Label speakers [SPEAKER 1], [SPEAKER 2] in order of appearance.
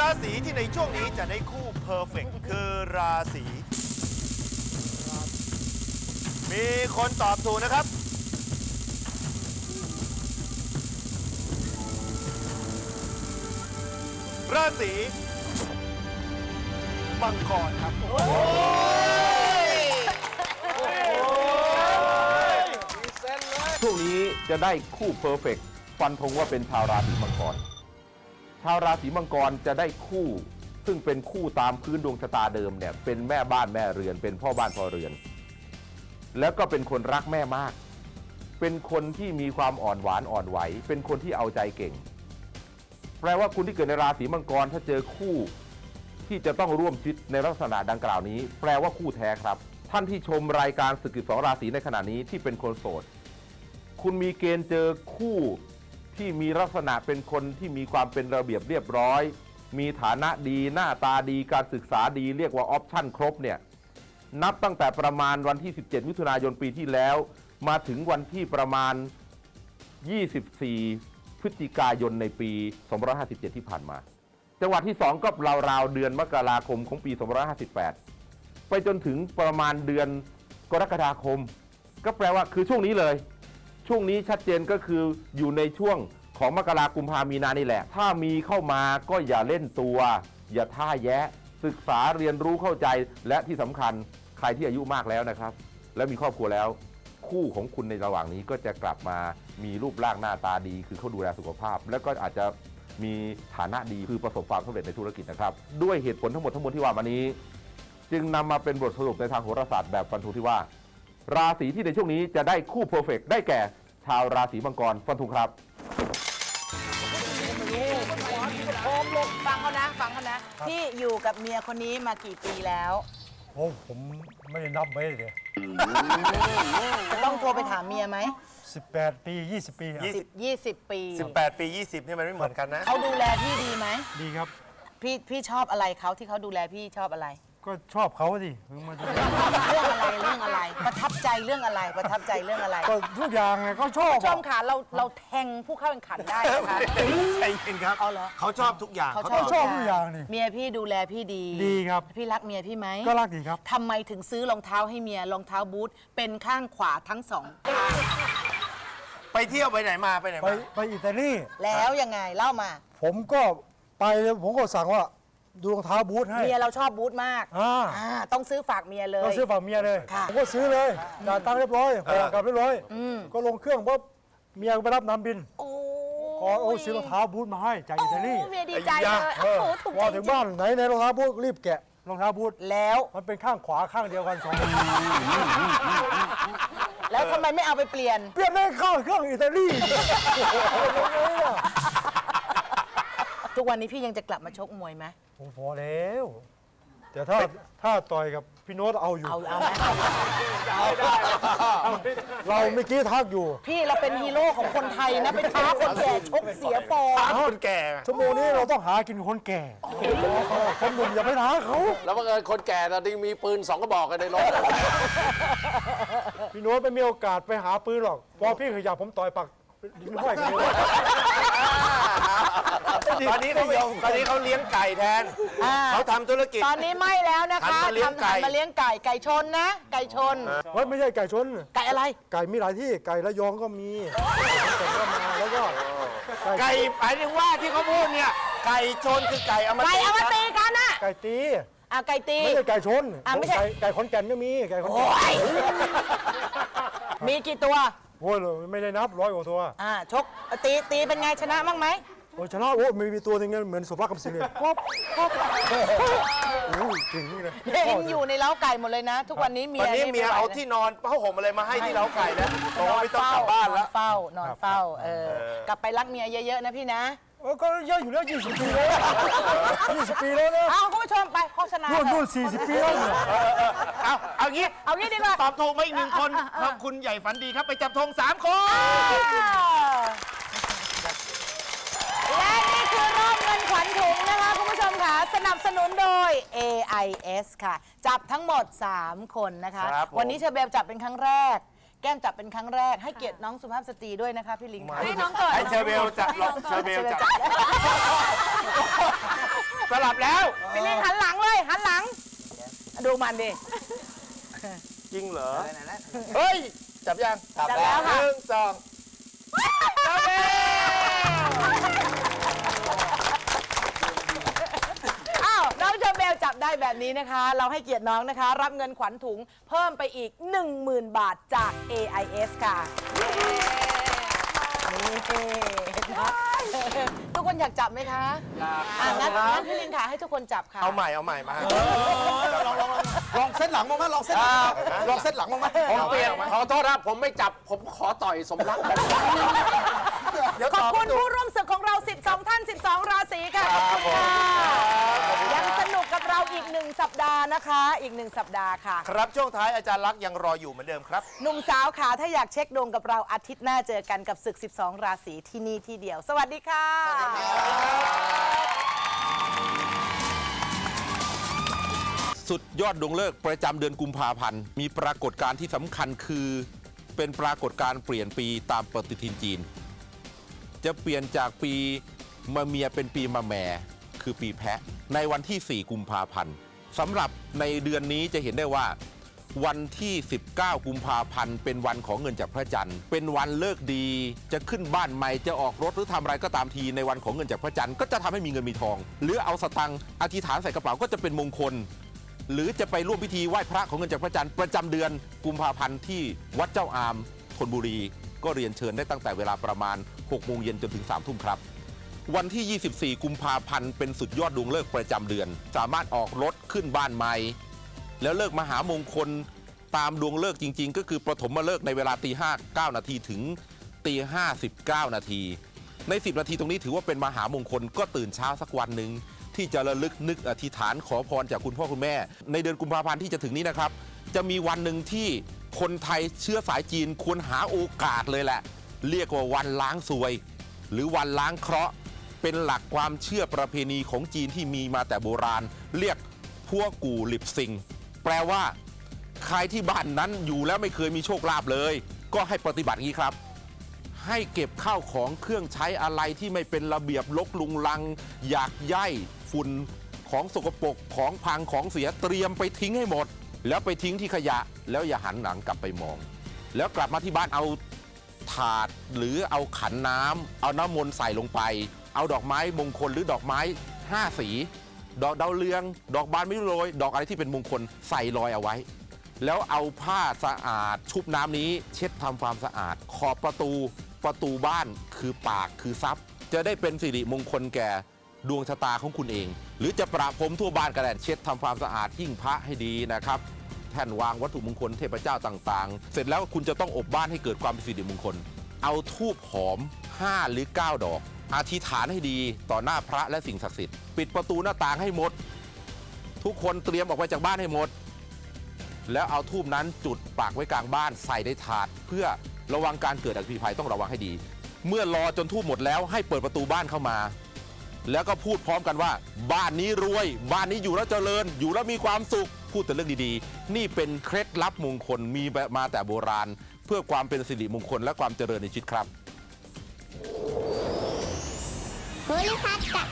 [SPEAKER 1] ราศีที่ในช่วงนี้จะได้คู่เพอร์เฟกคือราศีมีคนตอบถูกนะครับ ราศีมังกรครับ
[SPEAKER 2] ช่วงนี้จะได้คู่เพอร์เฟกฟันธงว่าเป็นชาวราศีมังกร ชาวราศีมังกรจะได้คู่ ซึ่งเป็นคู่ตามพื้นดวงชะตาเดิมเนี่ยเป็นแม่บ้านแม่เรือน เป็นพ่อบ้านพ่อเรือน แล้วก็เป็นคนรักแม่มาก เป็นคนที่มีความอ่อนหวานอ่อนไหว เป็นคนที่เอาใจเก่ง แปลว่าคุณที่เกิดในราศีมังกรถ้าเจอคู่ที่จะต้องร่วมชีวิตในลักษณะดังกล่าวนี้ แปลว่าคู่แท้ครับ ท่านที่ชมรายการศึกสิบสองราศีในขณะนี้ที่เป็นคนโสด คุณมีเกณฑ์เจอคู่ ที่มีลักษณะเป็นคนที่มีความเป็นระเบียบเรียบร้อย มีฐานะดีหน้าตาดีการศึกษาดีเรียกว่าออปชั่นครบเนี่ยนับตั้งแต่ประมาณวันที่ 17 มิถุนายนปีที่แล้ว มาถึงวันที่ประมาณ 24 พฤศจิกายนในปี 2557 ที่ผ่านมา จังหวัดที่ 2 ก็ราวๆ เดือนมกราคมของปี 2558 ไปจนถึงประมาณเดือนกรกฎาคม ก็แปลว่าคือช่วงนี้เลย ช่วงนี้ชัดเจนก็คืออยู่ในช่วงของมกรากุมภามีนานี่แหละ ถ้ามีเข้ามาก็อย่าเล่นตัว อย่าท่าแยะ ศึกษาเรียนรู้เข้าใจและที่สำคัญใครที่อายุมากแล้วนะครับ และมีครอบครัวแล้ว คู่ของคุณในระหว่างนี้ก็จะกลับมามีรูปร่างหน้าตาดี คือเขาดูแลสุขภาพ แล้วก็อาจจะมีฐานะดีคือประสบความสำเร็จในธุรกิจนะครับ ด้วยเหตุผลทั้งหมดทั้งมวลที่ว่ามานี้ จึงนำมาเป็นบทสรุปในทางโหราศาสตร์แบบฟันธงที่ว่า ราศีที่ในช่วงนี้จะได้คู่เพอร์เฟกได้แก่ ชาวราศีมังกรฟันธงครับ
[SPEAKER 3] ฟังเขานะฟังเขานะพี่อยู่กับเมียคนนี้มากี่ปีแล้ว
[SPEAKER 4] โอ้ผมไม่ได้นับไว้เลย
[SPEAKER 3] จะต้องโทรไปถามเมียไหม
[SPEAKER 4] 18ปี20ปีอะ
[SPEAKER 1] ยี่
[SPEAKER 3] สิบยี่สิบปี
[SPEAKER 1] 18 ปี 20นี่มันไม่เหมือนกันนะ
[SPEAKER 3] เขาดูแลพี่ดีไหม
[SPEAKER 4] ดีครับ
[SPEAKER 3] พี่พี่ชอบอะไรเขาที่เขาดูแลพี่ชอบอะไร
[SPEAKER 4] ก็ชอบเขาสิถึงมาดู
[SPEAKER 3] เรื่องอะไรเรื่องอะไร ประทับใจเรื่องอะไรประทับใจเรื่องอะไร
[SPEAKER 4] ก็ทุกอย่างไงก็ชอบ
[SPEAKER 3] ผู้ช
[SPEAKER 4] อะ
[SPEAKER 3] มค่ะเราเราแทงผู้เข้าแข่งขันได้นะคะ
[SPEAKER 1] ใจเย็นครับ
[SPEAKER 3] เอาเหรอ
[SPEAKER 1] เขาชอบทุกอย่าง
[SPEAKER 3] เขา
[SPEAKER 1] เขา
[SPEAKER 3] ชอบ
[SPEAKER 4] ชอบทุกอย่างนี่
[SPEAKER 3] เมียพี่ดูแลพี่ดี
[SPEAKER 4] ดีครับ
[SPEAKER 3] พี่รักเมียพี่ไหม
[SPEAKER 4] ก็รักดีครับ
[SPEAKER 3] ทำไมถึงซื้อรองเท้าให้เมียรองเท้าบูทเป็นข้างขวาทั้งสองข้าง
[SPEAKER 1] ไปเที่ยวไปไหนมาไปไหน
[SPEAKER 4] ไป
[SPEAKER 1] มา
[SPEAKER 4] ไปอิตาลี
[SPEAKER 3] แล้วยังไงเล่ามา
[SPEAKER 4] ผมก็ไปแล้วผมก็สั่งว่า ดูรองเท้าบูทให้
[SPEAKER 3] เมียเราชอบบูทมาก
[SPEAKER 4] อ่า
[SPEAKER 3] อ่าต้องซื้อฝากเมียเลย
[SPEAKER 4] ก็ซื้อฝากเมียเลย
[SPEAKER 3] ค่ะ
[SPEAKER 4] ผมก็ซื้อเลยจ่ายตังค์เรียบร้อยห่อกลับเรียบร้อย ก็ลงเครื่องปุ๊บเมียก็ไปรับน้ำบิน
[SPEAKER 3] โอ้
[SPEAKER 4] ขอโอ้ซื้อรองเท้าบูทมาให้จากอิตาลี
[SPEAKER 3] โอ้เมียดีใจเลย
[SPEAKER 4] เอ
[SPEAKER 3] โอ้
[SPEAKER 4] อ
[SPEAKER 3] โหถูก
[SPEAKER 4] พอ
[SPEAKER 3] ใจ
[SPEAKER 4] ถึ
[SPEAKER 3] จ
[SPEAKER 4] ง
[SPEAKER 3] ริ
[SPEAKER 4] บ้างนไหนในรองเท้าบูทรีบแกะรองเท้าบูท
[SPEAKER 3] ๆแล้ว
[SPEAKER 4] มันเป็นข้างขวาข้างเดียวกันสองอัน
[SPEAKER 3] แล้วทำไมไม่เอาไปเปลี่ยน
[SPEAKER 4] เปลี่ยนได้ข้างเครื่องอิตาลี
[SPEAKER 3] ทุกวันนี้พี่ยังจะกลับมาชกมวยไหม
[SPEAKER 4] ผมพอแล้วแต่ถ้าถ้าต่อยกับพี่โน้ตเอาอยู่
[SPEAKER 3] เอาเอาไหม
[SPEAKER 4] เราเมื่อกี้ทักอยู่
[SPEAKER 3] พี่เราเป็นฮีโร่ของคนไทยนะไปท้าคนแก่ชกเสียฟอร์ม
[SPEAKER 1] คนแก่
[SPEAKER 4] ชั่วโมงนี้เราต้องหากินคนแก่คนหนุ่มอย่าไปท้าเขา
[SPEAKER 5] แล้วบังเอิญคนแก่ตอนนี้มีปืนสองกระบอกกันในรถ
[SPEAKER 4] พี่โน้ตไม่มีโอกาสไปหาปืนหรอกพอพี่ขยับผมต่อยปักดิ้นห้อยกันเลย
[SPEAKER 1] ตอนนี้เขาตอนนี้เขาเลี้ยงไก่แทน
[SPEAKER 3] อ่า
[SPEAKER 1] เขาทำธุรกิจ
[SPEAKER 3] ตอนนี้ไม่แล้วนะ
[SPEAKER 1] หัน
[SPEAKER 3] คะ
[SPEAKER 1] มาเลี้ยงไก่
[SPEAKER 3] ทำหันมาเลี้ยงไก่ไก่ชนนะ ไก่ชน
[SPEAKER 4] เฮ้ยไม่ใช่ไก่ชน
[SPEAKER 3] ไก่อะไร
[SPEAKER 4] ไก่มีหลายที่ไก่ระยองก็มีไก่ก็มาแล้วก็ไก่
[SPEAKER 1] ไก่หมายถึงว่าที่เขาพูดเนี่ย ไก่ชนคือไก่เอามา
[SPEAKER 3] ไก่เอามาตีกันน่ะ
[SPEAKER 4] ไก่ตี
[SPEAKER 3] อะไก่ตี
[SPEAKER 4] ไม่ใช่ไก่ชน
[SPEAKER 3] อะไม่ใช่
[SPEAKER 4] ไก่ไก่ขอนแก่นก็มีไก่ขอน
[SPEAKER 3] โอ้
[SPEAKER 4] แก่น
[SPEAKER 3] ยมีกี่ตัว
[SPEAKER 4] โอ้ยไม่ได้นับร้อยกว่าตัว
[SPEAKER 3] อ่าชกตีตีเป็นไงชนะบ้างไหม
[SPEAKER 4] โอ้ยชนะโอ้ยมีมีตัวหนึงเนี่ยเหมือนสมรักคำสิงห์เลยป๊อบป๊อบโอ้ยเก่งนี่เลย
[SPEAKER 3] เห็นอยู่ในเล้าไก่หมดเลยนะ ทุกวันนี้เมีย
[SPEAKER 1] วันนี้
[SPEAKER 3] นี่
[SPEAKER 1] เมีย
[SPEAKER 3] ไไหว
[SPEAKER 1] เอา
[SPEAKER 3] นะ
[SPEAKER 1] ที่นอนผ้าห่มอะไรมาให้ที่เล้าไก่แล้วบอกว่าไม่ต้องกลับบ้าน
[SPEAKER 3] น
[SPEAKER 1] แล้
[SPEAKER 3] อ
[SPEAKER 1] วน
[SPEAKER 3] เฝ้านอนเฝ้าเออกลับไปรักเมียเยอะๆนะพี่นะ
[SPEAKER 4] เออก็เยอะอยู่แล้ว20ปีแล้ว20ปีแล้วนะ
[SPEAKER 3] เอาคุณผู้ชมไปโฆษณา
[SPEAKER 4] นู่น
[SPEAKER 3] เถ
[SPEAKER 4] นู่
[SPEAKER 3] อะ
[SPEAKER 4] น40ปีแล้วเนี่ย
[SPEAKER 1] เอาเอางี้
[SPEAKER 3] เอางี้ดีกว่า
[SPEAKER 1] ตอบถูกมาอีกหนึ่งคนขอบคุณใหญ่ฝันดีครับไปจับธงสามคน
[SPEAKER 3] และนี่คือรอบเงินขวัญถุงนะคะคุณผู้ชมค่ะ ส นับสนุนโดย AIS ค่ะ จับทั้งหมด 3 คนนะคะ
[SPEAKER 1] ครับผม
[SPEAKER 3] วันนี้เชอเบลจับเป็นครั้งแรก แก้มจับเป็นครั้งแรก ให้เกียรติน้องสุภาพสตรีด้วยนะคะพี่ลิงค่ะ ให้น้องก่อน
[SPEAKER 1] ให้เชอร์เบลจับหรอกเชอร์เบลจับส
[SPEAKER 2] จับแล้ว
[SPEAKER 3] พี่ลิงหันหลังเลย หันหลัง ดูมันดิ
[SPEAKER 1] จริงเหรอ
[SPEAKER 5] เฮ้ย จับยัง
[SPEAKER 3] จับแล้ว
[SPEAKER 5] ห
[SPEAKER 3] ค่ะ
[SPEAKER 5] นึ่งสอง
[SPEAKER 3] อ้ ได้แบบนี้นะคะ เราให้เกียรติน้องนะคะ รับเงินขวัญถุงเพิ่มไปอีก 10,000 บาทจาก AIS ค่ะนี่นะทุกคนอยากจับไหมคะอยากอะงั้นงั้นพี่ลินค่ะให้ทุกคนจับค่ะ
[SPEAKER 1] เอาใหม่เอาใหม่มา
[SPEAKER 4] ลองเส้นหลังบ้างไหมลองเส้นหลังลองเส้นหลังบ้างไหม
[SPEAKER 5] ผมเปลี่ยนขอโทษนะผมไม่จับผมขอต่อยสมรัก
[SPEAKER 4] เดี๋ยว
[SPEAKER 3] ข
[SPEAKER 4] ต
[SPEAKER 3] อบ
[SPEAKER 4] อบ
[SPEAKER 3] คุณ
[SPEAKER 4] ไม่ถูก
[SPEAKER 3] ผู้ร่วมศึกของเรา 12 ท่าน 12 ราศีค่ะขอบคุณค่ะยังสนุกกับเราอีกหนึ่งสั ปดาห์นะคะ อีกหนึ่งสัปดาห์ค่ะ
[SPEAKER 1] ครับช่วงท้ายอาจารย์ลักษณ์ยังรออยู่เหมือนเดิมครับ
[SPEAKER 3] หนุ่มสาวขาถ้าอยากเช็คดวงกับเราอาทิตย์หน้าเจอกันกับศึก 12 ราศีที่นี่ที่เดียว สวัสดีค่ะ
[SPEAKER 2] สุดยอดดวงเลิกษ์ประจำเดือนกุมภาพันธ์ มีปรากฏการณ์ที่สำคัญคือ เป็นปรากฏการณ์เปลี่ยนปีตามปฏิทินจีน จะเปลี่ยนจากปีมะเมียเป็นปีมะแม่คือปีแพะ ในวันที่ 4 กุมภาพันธ์ สำหรับในเดือนนี้จะเห็นได้ว่า วันที่ 19 กุมภาพันธ์เป็นวันของเงินจากพระจันทร์ เป็นวันเลิกดีจะขึ้นบ้านใหม่จะออกรถหรือทำอะไรก็ตามทีในวันของเงินจากพระจันทร์ก็จะทำให้มีเงินมีทอง หรือเอาสตังค์อธิษฐานใส่กระเป๋าก็จะเป็นมงคล หรือจะไปร่วมพิธีไหว้พระของเงินจากพระจันทร์ประจำเดือนกุมภาพันธ์ที่วัดเจ้าอามธนบุรี ก็เรียนเชิญได้ตั้งแต่เวลาประมาณ6โมงเย็นจนถึง3ทุ่มครับ วันที่ 24 กุมภาพันธ์เป็นสุดยอดดวงเลิกประจำเดือน สามารถออกรถขึ้นบ้านใหม่ แล้วเลิกมหามงคลตามดวงเลิกจริง ๆ ก็คือประถมมาเลิกในเวลาตีห้าเก้านาทีถึงตีห้าสิบเก้านาทีใน 10 นาทีตรงนี้ถือว่าเป็นมหามงคลก็ตื่นเช้าสักวันหนึ่งที่จะระลึกนึกอธิษฐานขอพรจากคุณพ่อคุณแม่ ในเดือนกุมภาพันธ์ที่จะถึงนี้นะครับ จะมีวันหนึ่งที่คนไทยเชื้อสายจีนควรหาโอกาสเลยแหละ เรียกว่าวันล้างซวย หรือวันล้างเคราะห์ เป็นหลักความเชื่อประเพณีของจีนที่มีมาแต่โบราณ เรียกพวกกูหลิบซิงแปลว่า ใครที่บ้านนั้นอยู่แล้วไม่เคยมีโชคลาภเลย ก็ให้ปฏิบัติงี้ครับ ให้เก็บข้าวของเครื่องใช้อะไรที่ไม่เป็นระเบียบลกลุงลัง อยากย่ายฝุ่นของสกปรกของพังของเสียเตรียมไปทิ้งให้หมด แล้วไปทิ้งที่ขยะแล้วอย่าหันหลังกลับไปมอง แล้วกลับมาที่บ้านเอา ถาดหรือเอาขันน้ำเอาน้ำมนต์ใส่ลงไป เอาดอกไม้มงคลหรือดอกไม้ห้าสี ดอกดาวเรือง ดอกบานไม่โรย ดอกอะไรที่เป็นมงคลใส่ลอยเอาไว้ แล้วเอาผ้าสะอาด ชุบน้ำนี้เช็ดทำความสะอาด ขอบประตูประตูบ้านคือปากคือทรัพย์ จะได้เป็นสิริมงคลแก่ดวงชะตาของคุณเอง หรือจะประพรมทั่วบ้านก็ได้เช็ดทำความสะอาดหิ้งพระให้ดีนะครับ แท่นวางวัตถุมงคลเทพเจ้าต่างๆ เสร็จแล้วคุณจะต้องอบบ้านให้เกิดความเป็นสิริมงคล เอาทูบหอม 5 หรือ 9 ดอก อธิษฐานให้ดีต่อหน้าพระและสิ่งศักดิ์สิทธิ์ปิดประตูหน้าต่างให้หมด ทุกคนเตรียมออกไปจากบ้านให้หมด แล้วเอาทูบนั้นจุดปากไว้กลางบ้านใส่ในถาด เพื่อระวังการเกิดอัคคีภัยต้องระวังให้ดี เมื่อรอจนทูบหมดแล้วให้เปิดประตูบ้านเข้ามาแล้วก็พูดพร้อมกันว่า บ้านนี้รวย บ้านนี้อยู่แล้วเจริญ อยู่แล้วมีความสุข พูดแต่เรื่องดีๆ นี่เป็นเคล็ดลับมงคลมีมาแต่โบราณ เพื่อความเป็นสิริมงคลและความเจริญในชีวิตครับ
[SPEAKER 6] โพลิพัทกับ